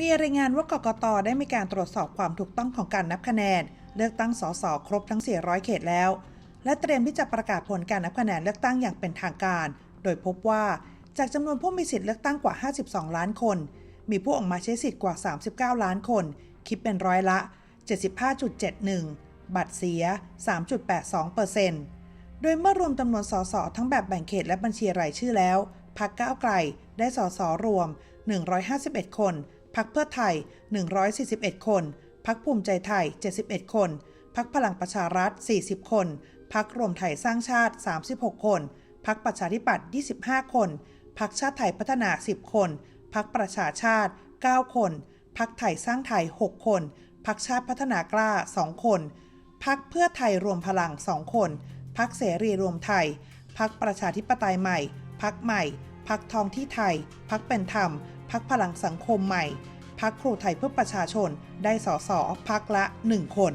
มีรายงานว่ากกตได้มีการตรวจสอบความถูกต้องของการนับคะแนน เลือกตั้งสสครบทั้ง 400 เขตแล้ว และเตรียมที่จะประกาศผลการนับคะแนนเลือกตั้งอย่างเป็นทางการ โดยพบว่าจากจำนวนผู้มีสิทธิ์เลือกตั้งกว่า 52 ล้านคน มีผู้ออกมาใช้สิทธิ์กว่า 39 ล้านคน คิดเป็นร้อยละ 75.71 บัตรเสีย 3.82เปอร์เซ็นต์โดยเมื่อรวมจำนวนสสทั้งแบบแบ่งเขตและบัญชีรายชื่อแล้วพรรคก้าวไกลได้สสรวม 151 คน พรรคเพื่อไทย 141 คนพรรคภูมิใจไทย 71 คนพรรคพลังประชารัฐ 40 คนพรรครวมไทยสร้างชาติ 36 คนพรรคประชาธิปัตย์ 25 คนพรรคชาติไทยพัฒนา 10 คนพรรคประชาชาติ 9 คนพรรคไทยสร้างไทย 6 คนพรรคชาติพัฒนากล้า 2 คน พักเพื่อไทยรวมพลังสองคน พักเสรีรวมไทย พักประชาธิปไตยใหม่ พักใหม่พักทองที่ไทย พักเป็นธรรม พักพลังสังคมใหม่ พักครูไทยเพื่อประชาชน ได้สอสอพักละหนึ่งคน